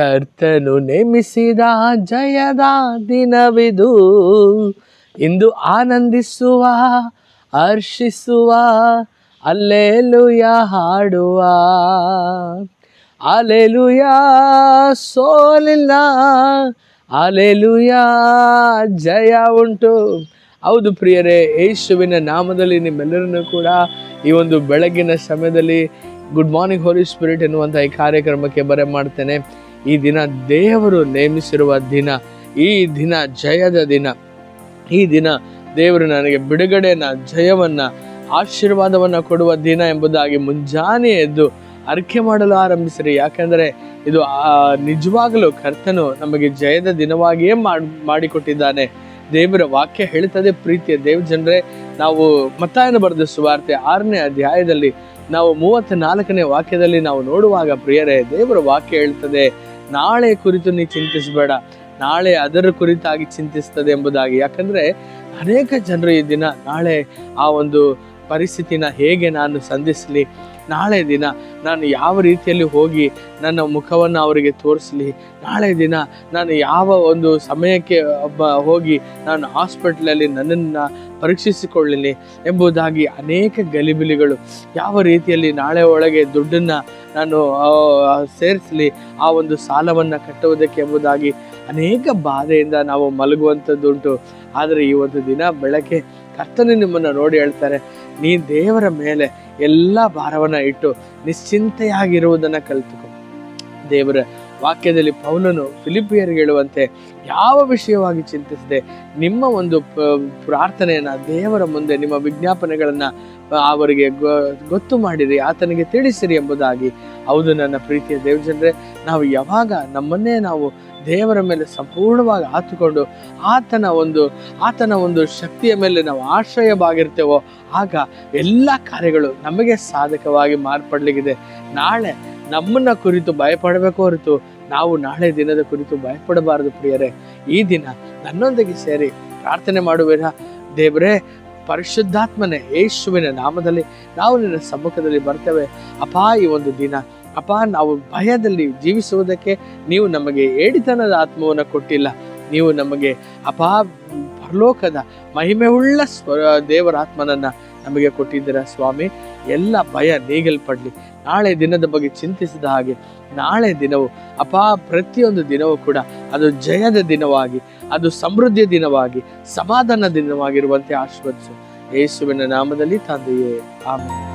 ಕರ್ತನು ನೇಮಿಸಿದ ಜಯದ ದಿನವಿದು. ಇಂದು ಆನಂದಿಸುವ, ಹರ್ಷಿಸುವ, ಅಲ್ಲೇಲುಯ ಹಾಡುವ. ಅಲೆಲುಯ ಸೋಲಿಲ್ಲ ಅಲೆಲುಯ ಜಯ ಉಂಟು. ಹೌದು ಪ್ರಿಯರೇ, ಯೇಸುವಿನ ನಾಮದಲ್ಲಿ ನಿಮ್ಮೆಲ್ಲರನ್ನು ಕೂಡ ಈ ಒಂದು ಬೆಳಗಿನ ಸಮಯದಲ್ಲಿ ಗುಡ್ ಮಾರ್ನಿಂಗ್ ಹೋಲಿ ಸ್ಪಿರಿಟ್ ಎನ್ನುವಂಥ ಈ ಕಾರ್ಯಕ್ರಮಕ್ಕೆ ಬರೆ ಮಾಡ್ತೇನೆ. ಈ ದಿನ ದೇವರು ನೇಮಿಸಿರುವ ದಿನ, ಈ ದಿನ ಜಯದ ದಿನ. ಈ ದಿನ ದೇವರು ನನಗೆ ಬಿಡುಗಡೆಯನ್ನ ಜಯವನ್ನ, ಆಶೀರ್ವಾದವನ್ನ ಕೊಡುವ ದಿನ ಎಂಬುದಾಗಿ ಮುಂಜಾನೆ ಎದ್ದು ಅರ್ಕೆ ಮಾಡಲು ಆರಂಭಿಸಿರಿ. ಯಾಕಂದರೆ ಇದು ನಿಜವಾಗಲೂ ಕರ್ತನು ನಮಗೆ ಜಯದ ದಿನವಾಗಿಯೇ ಮಾಡಿ, ಮಾಡಿಕೊಟ್ಟಿದ್ದಾನೆ. ದೇವರ ವಾಕ್ಯ ಹೇಳ್ತದೆ ಪ್ರೀತಿಯ ದೇವ್ ಜನರೇ, ನಾವು ಮತ್ತಾಯನ ಬರೆದ ಸುವಾರ್ತೆ ಆರನೇ ಅಧ್ಯಾಯದಲ್ಲಿ ನಾವು ಮೂವತ್ತ್ ನಾಲ್ಕನೇ ವಾಕ್ಯದಲ್ಲಿ ನಾವು ನೋಡುವಾಗ ಪ್ರಿಯರೇ, ದೇವರ ವಾಕ್ಯ ಹೇಳ್ತದೆ ನಾಳೆ ಕುರಿತು ನೀ ಚಿಂತಿಸಬೇಡ, ನಾಳೆ ಅದರ ಕುರಿತಾಗಿ ಚಿಂತಿಸ್ತದೆ ಎಂಬುದಾಗಿ. ಯಾಕಂದ್ರೆ ಅನೇಕ ಜನರು ಈ ದಿನ ನಾಳೆ ಆ ಒಂದು ಪರಿಸ್ಥಿತಿನ ಹೇಗೆ ನಾನು ಸಂಧಿಸಲಿ? ನಾಳೆ ದಿನ ನಾನು ಯಾವ ರೀತಿಯಲ್ಲಿ ಹೋಗಿ ನನ್ನ ಮುಖವನ್ನು ಅವರಿಗೆ ತೋರಿಸಲಿ? ನಾಳೆ ದಿನ ನಾನು ಯಾವ ಒಂದು ಸಮಯಕ್ಕೆ ಹೋಗಿ ನಾನು ಹಾಸ್ಪಿಟ್ಲಲ್ಲಿ ನನ್ನನ್ನು ಪರೀಕ್ಷಿಸಿಕೊಳ್ಳಲಿ ಎಂಬುದಾಗಿ ಅನೇಕ ಗಲಿಬಿಲಿಗಳು ಯಾವ ರೀತಿಯಲ್ಲಿ ನಾಳೆ ಒಳಗೆ ದುಡ್ಡನ್ನು ನಾನು ಸೇರಿಸಲಿ, ಆ ಒಂದು ಸಾಲವನ್ನು ಕಟ್ಟುವುದಕ್ಕೆ ಎಂಬುದಾಗಿ ಅನೇಕ ಬಾಧೆಯಿಂದ ನಾವು ಮಲಗುವಂಥದ್ದುಂಟು. ಆದರೆ ಈ ಒಂದು ದಿನ ಬೆಳಗ್ಗೆ ಕರ್ತನೆ ನಿಮ್ಮನ್ನು ನೋಡಿ ಹೇಳ್ತಾರೆ ನೀ ದೇವರ ಮೇಲೆ ಎಲ್ಲ ಭಾರವನ್ನ ಇಟ್ಟು ನಿಶ್ಚಿಂತೆಯಾಗಿರುವುದನ್ನು ಕಲಿತುಕೊ. ದೇವರ ವಾಕ್ಯದಲ್ಲಿ ಪೌಲನು ಫಿಲಿಪಿಯರಿಗೆ ಹೇಳುವಂತೆ ಯಾವ ವಿಷಯವಾಗಿ ಚಿಂತಿಸದೆ ನಿಮ್ಮ ಒಂದು ಪ್ರಾರ್ಥನೆಯನ್ನು ದೇವರ ಮುಂದೆ ನಿಮ್ಮ ವಿಜ್ಞಾಪನೆಗಳನ್ನು ಅವರಿಗೆ ಗೊತ್ತು ಮಾಡಿರಿ, ಆತನಿಗೆ ತಿಳಿಸಿರಿ ಎಂಬುದಾಗಿ. ಹೌದು ನನ್ನ ಪ್ರೀತಿಯ ದೇವಜನರೇ, ನಾವು ಯಾವಾಗ ನಮ್ಮನ್ನೇ ನಾವು ದೇವರ ಮೇಲೆ ಸಂಪೂರ್ಣವಾಗಿ ಆತುಕೊಂಡು ಆತನ ಒಂದು ಆತನ ಒಂದು ಶಕ್ತಿಯ ಮೇಲೆ ನಾವು ಆಶ್ರಯವಾಗಿರ್ತೇವೋ, ಆಗ ಎಲ್ಲ ಕಾರ್ಯಗಳು ನಮಗೆ ಸಾಧಕವಾಗಿ ಮಾರ್ಪಡ್ಲಿಕ್ಕಿದೆ ನಾಳೆ ನಮ್ಮನ್ನ ಕುರಿತು ಭಯಪಡಬೇಕು ಹೊರತು ನಾವು ನಾಳೆ ದಿನದ ಕುರಿತು ಭಯಪಡಬಾರದು ಪ್ರಿಯರೇ. ಈ ದಿನ ನನ್ನೊಂದಿಗೆ ಸೇರಿ ಪ್ರಾರ್ಥನೆ ಮಾಡುವಿರ? ದೇವರೇ, ಪರಿಶುದ್ಧಾತ್ಮನೇ ಯೇಸುವಿನ ನಾಮದಲ್ಲಿ ನಾವು ನಿನ್ನ ಸಮ್ಮುಖದಲ್ಲಿ ಬರ್ತೇವೆ. ಅಪಾ, ಈ ಒಂದು ದಿನ ಅಪಾ ನಾವು ಭಯದಲ್ಲಿ ಜೀವಿಸುವುದಕ್ಕೆ ನೀವು ನಮಗೆ ಏಡಿತನದ ಆತ್ಮವನ್ನು ಕೊಟ್ಟಿಲ್ಲ. ನೀವು ನಮಗೆ ಅಪಾ, ಪರಲೋಕದ ಮಹಿಮೆ ಉಳ್ಳ ಸ್ವ ದೇವರ ಆತ್ಮನನ್ನ ನಮಗೆ ಕೊಟ್ಟಿದ್ದೀರ ಸ್ವಾಮಿ? ಎಲ್ಲ ಭಯ ನೀಗಲ್ಪಡಲಿ. ನಾಳೆ ದಿನದ ಬಗ್ಗೆ ಚಿಂತಿಸಿದ ಹಾಗೆ, ನಾಳೆ ದಿನವು, ಅಪಾ, ಪ್ರತಿಯೊಂದು ದಿನವೂ ಕೂಡ ಅದು ಜಯದ ದಿನವಾಗಿ, ಅದು ಸಮೃದ್ಧಿಯ ದಿನವಾಗಿ ಸಮಾಧಾನ ದಿನವಾಗಿರುವಂತೆ ಆಶೀರ್ವದಿಸು. ಯೇಸುವಿನ ನಾಮದಲ್ಲಿ ತಂದೆಯೇ ಆಮೇಲೆ